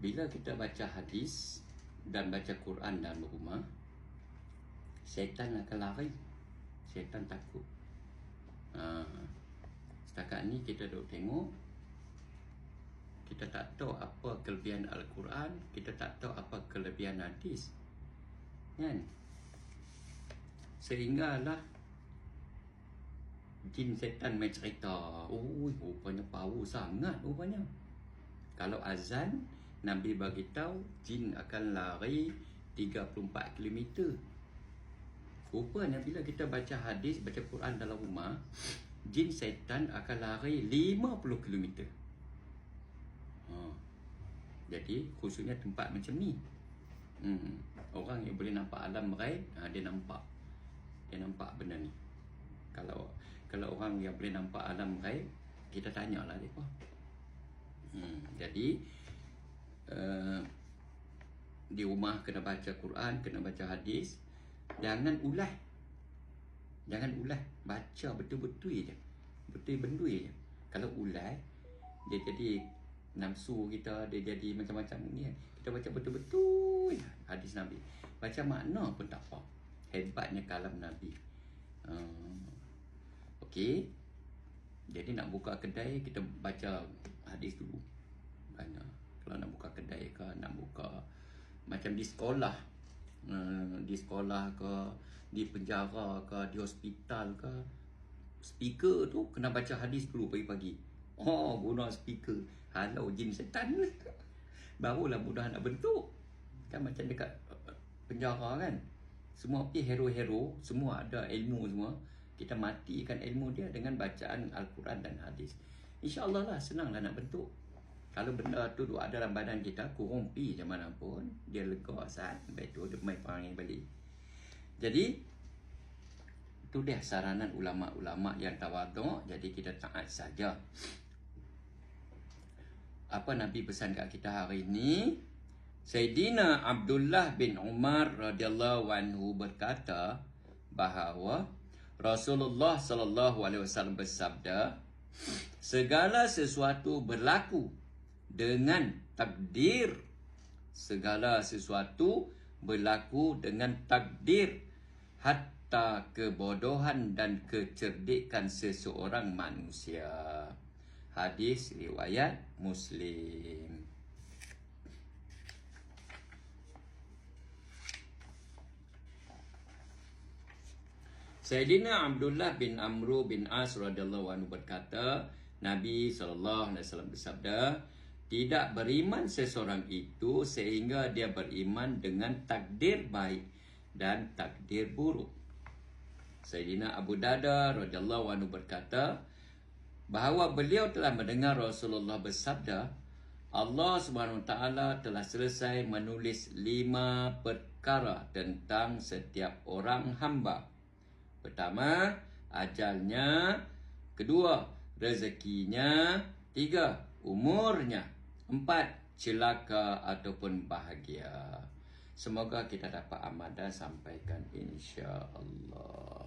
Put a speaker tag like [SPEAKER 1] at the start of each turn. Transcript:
[SPEAKER 1] bila kita baca hadis dan baca Quran dalam rumah, syaitan akan lari. Syaitan takut. Ha. Setakat ni kita duk tengok kita tak tahu apa kelebihan Al-Quran, kita tak tahu apa kelebihan hadis. Kan? Sehinggalah jin setan main cerita. Oh, rupanya power sangat rupanya. Kalau azan, Nabi bagi tahu jin akan lari 34 km. Rupanya bila kita baca hadis, baca Quran dalam rumah, jin setan akan lari 50 km. Ha. Jadi khususnya tempat macam ni. Hmm. Orang yang boleh nampak alam raib, ha, dia nampak. Dia nampak benda ni. Kalau kalau orang yang boleh nampak alam raib, kita tanyalah depa. Hmm. Jadi uh, di rumah kena baca Quran, kena baca hadis. Jangan ulah. Jangan ulah. Baca betul-betul je. Betul bendui je. Kalau ulah, dia jadi nafsu kita dia jadi macam-macam ni kan. Kita baca betul-betul hadis Nabi. Baca makna pun tak apa. Hebatnya kalam Nabi. Uh, Okey. Jadi nak buka kedai kita baca hadis dulu. Banyak. Kalau nak buka kedai ke nak buka macam di sekolah. Uh, di sekolah ke di penjara ke di hospital ke speaker tu kena baca hadis dulu pagi-pagi. Oh, guna speaker. Halau jin setan. Barulah mudah nak bentuk. Kan macam dekat uh, penjara kan. Semua pergi hero-hero. Semua ada ilmu semua. Kita matikan ilmu dia dengan bacaan Al-Quran dan hadis. InsyaAllah lah senanglah nak bentuk. Kalau benda tu ada dalam badan kita, kurung pi macam mana pun, dia lega saat. Baik tu, dia main panggil balik. Jadi, itu dia saranan ulama-ulama yang tawaduk. Jadi, kita taat saja apa Nabi pesan kat kita hari ini Sayyidina Abdullah bin Umar radhiyallahu anhu berkata bahawa Rasulullah sallallahu alaihi wasallam bersabda segala sesuatu berlaku dengan takdir. Segala sesuatu berlaku dengan takdir. Hatta kebodohan dan kecerdikan seseorang manusia. Hadis riwayat Muslim. Sayyidina Abdullah bin Amru bin As radhiyallahu anhu berkata, Nabi sallallahu alaihi wasallam bersabda, tidak beriman seseorang itu sehingga dia beriman dengan takdir baik dan takdir buruk. Sayyidina Abu Dada radhiyallahu anhu berkata, bahawa beliau telah mendengar Rasulullah bersabda Allah Subhanahu taala telah selesai menulis lima perkara tentang setiap orang hamba. Pertama, ajalnya, kedua, rezekinya, tiga, umurnya, empat, celaka ataupun bahagia. Semoga kita dapat amal dan sampaikan insya-Allah.